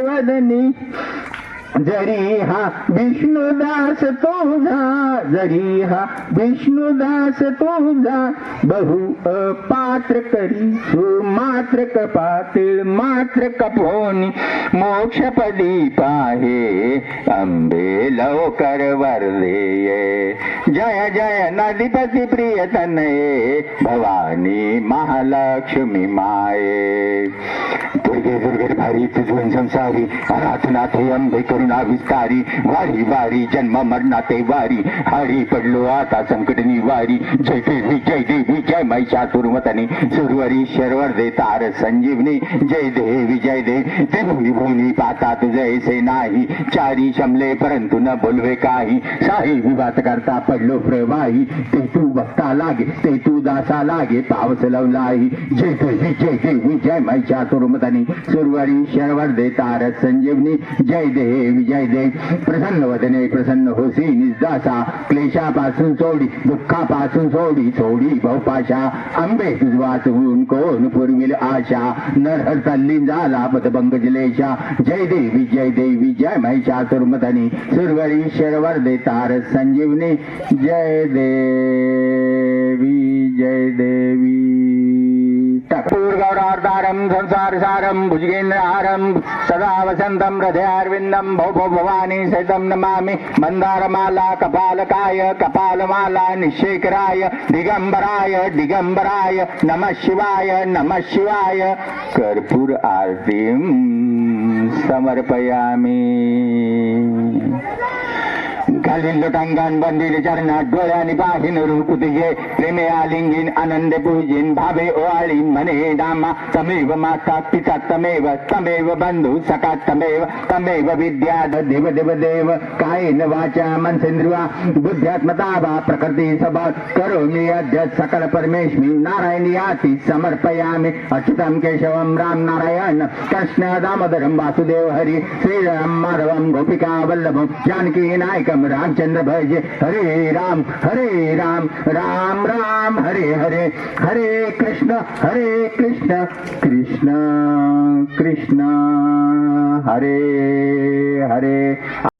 वदनी जरी हा विष्णुदास तुझा जरी हा विष्णुदास तुझा बहु अपात्र करी सुमात्र कपातील मात्र कपोनी मोक्षपदी पाहे अंबे लवकर वरदे जय जय नदीपती प्रिय तनये भवानी महालक्ष्मी माये. दुर्गे दुर्गे भारी तुझ संसारी अनाथनाथ अंबे करुणा विस्तारी वारी वारी जन्म मरणाते वारी. हारी पडलो आता संकट निवारी. जय देवी जय देवी जय महिषासुरमतनी सुरवरी शरवर दे तार संजीवनी. जय देवी जय देवी. ते भूमी पाता तुझे नाही. चारी शमले परंतु न बोलवे काही. साही विवाद करता पडलो प्रवाही. ते तू बघता लागे ते तू दासा लागे पावस लवलाही. जय देवी जय देवी जय महिषासुरमतनी सुरवरी शरवर दे तार संजीवनी. जय देवी विजय दे प्रसन्न वदने प्रसन्न होसी निदासा क्लेशापासून सोडी दुःखापासून सोडी सोडी बहुपाशा. आंबे तुझवास वाचवून कोण पुरविल आशा? नरहर तल्ली झाला पदभंग जलेशा. जय देवी जय देवी जय महिषासुरमधनी सुरवरी शरवर दे तार संजीवनी. जय देवी जय देवी पूर्गौरार्धारं संसार सारं भुजगेन्द्रहारं सदा वसन्तं हृदयारविन्दं भो भो भवानी सहितं नमामि मन्दारमाला कपालकाय कपालमाला निशेखराय दिगंबराय दिगंबराय नमः शिवाय नमः शिवाय कर्पूर आरतीं समर्पयामि කලින්දකංගන් බන්දිල චරණඩ්වලනි පාහින රූපතිගේ ප්‍රේමයාලින්ගින් අනන්ද පූජින් භවේ ඔයාලින් මනේ ධම්ම සමේව මාක්කප්පි සත්තමේව සමේව බන්දු සකත්තමේව තමේව විද්‍යාද දෙව දෙව දේව तमेव तमेव कायेन वाचा मनसेंद्रिवा बुद्ध्यात्मता वा प्रकृती सभा करोमि अद्य सकल परमेश्मी नारायणी याति समर्पयामि। अच्युतम केशवम राम नारायण कृष्ण दामोदरं वासुदेव हरी श्रीराम माधवं गोपिका वल्लभं जानकी नायकम रामचंद्र भज। हरे राम हरे राम राम राम हरे हरे हरे कृष्ण हरे कृष्ण कृष्ण कृष्ण हरे हरे।